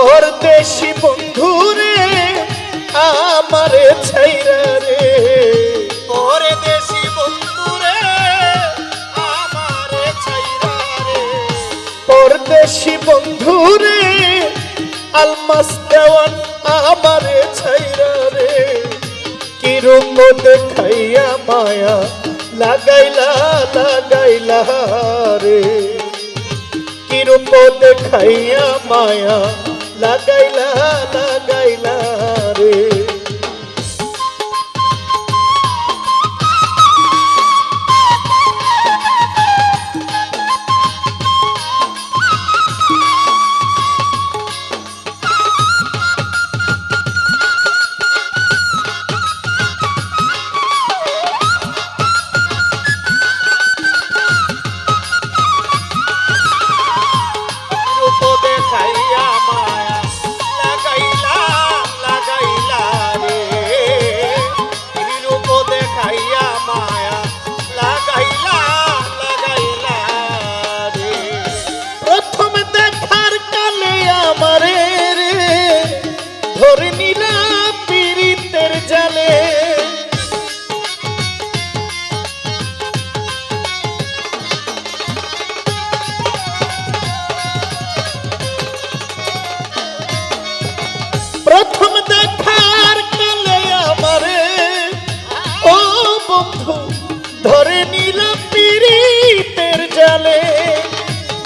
তোর দেশি বন্ধুরে আমারে ছাইরা রে। তোর দেশি বন্ধু রে আমার ছাইরা রে। তোর দেশি বন্ধু রে আলমাস দেওয়ান আমারে ছাইরা রে। কিরম দেখাইয়া মায়া লাগাইলা লাগাইলা রে। কিরূপ দেখাইয়া মায়া লাগাইলা লাগাইলা রে।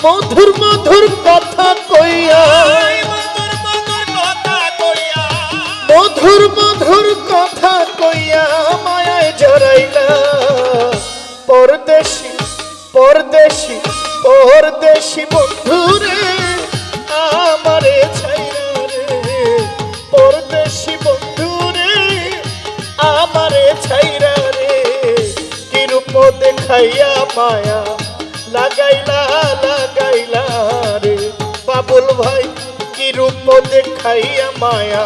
মধুর মধুর কথা কইয়া। মধুর মধুর কথা কইয়া। মায়ায় জড়াইলা। পরদেশি পরদেশি পরদেশি বন্ধুরে আমারে ছাইরা রে। পরদেশি বন্ধুরে আমারে ছাইরা রে। কিরূপ দেখাইয়া মায়া লাগাইলা লাগাইলা দেখাইয়া মায়া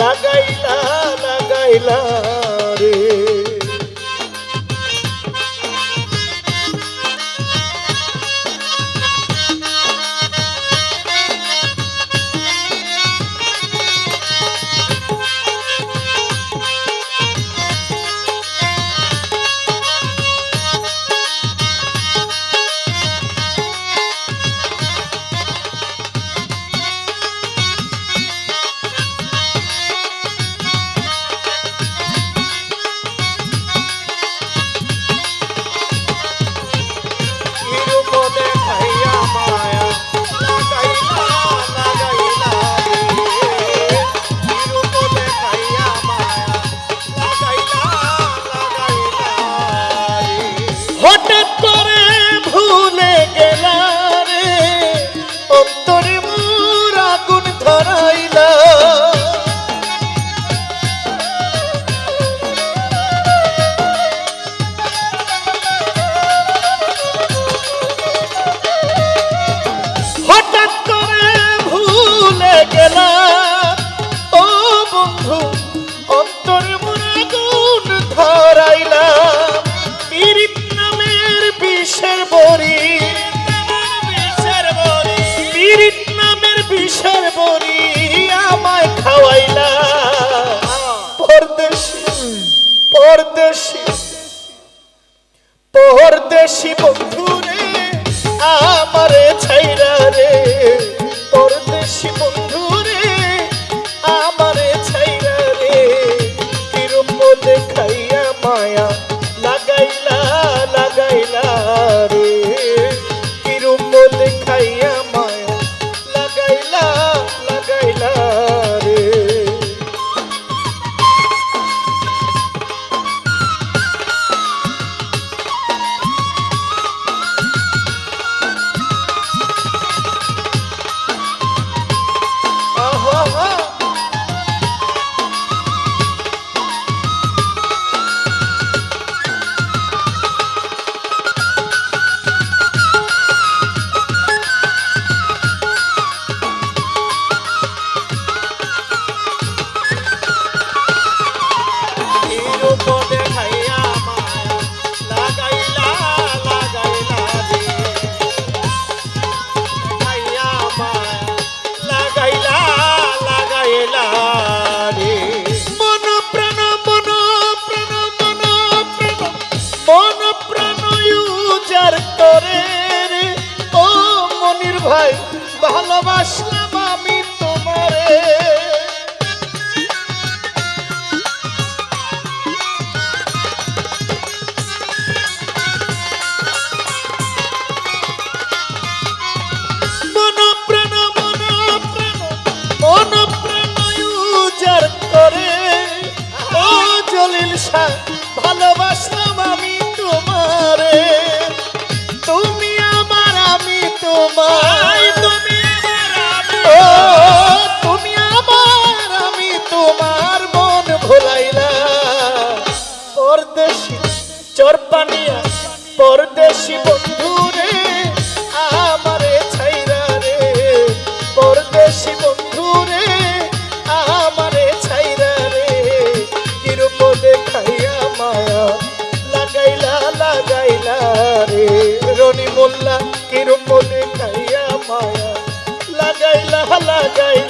লাগাইলা লাগাইলা।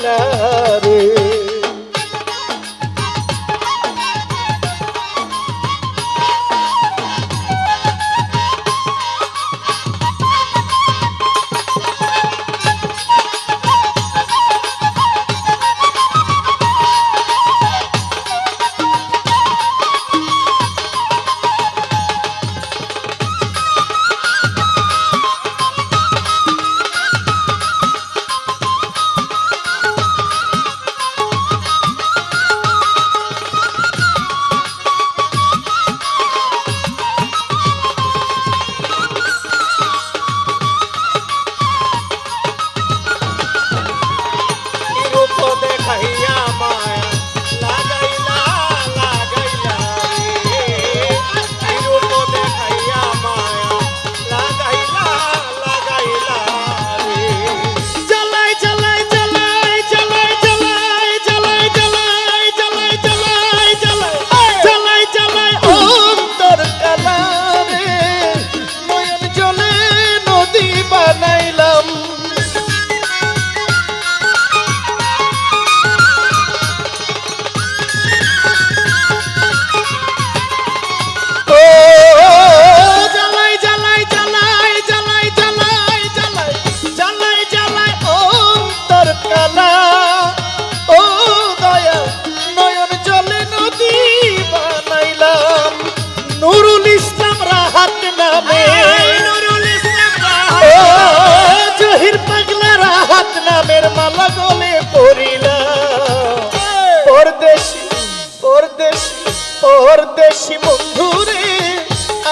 রে নামে জহির নামের মালা গলে পড়িলা। পরদেশি পরদেশি পরদেশি বন্ধুরে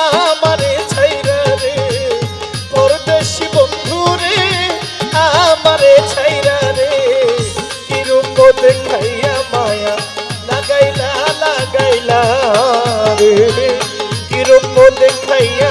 আমারে ছাইরা রে। পরদেশি বন্ধুরে আমারে ছাইরা রে। কিরূপ দেখাইয়া মায়া লাগাইলা লাগাইলা রে। কিরূপ দেখাইয়া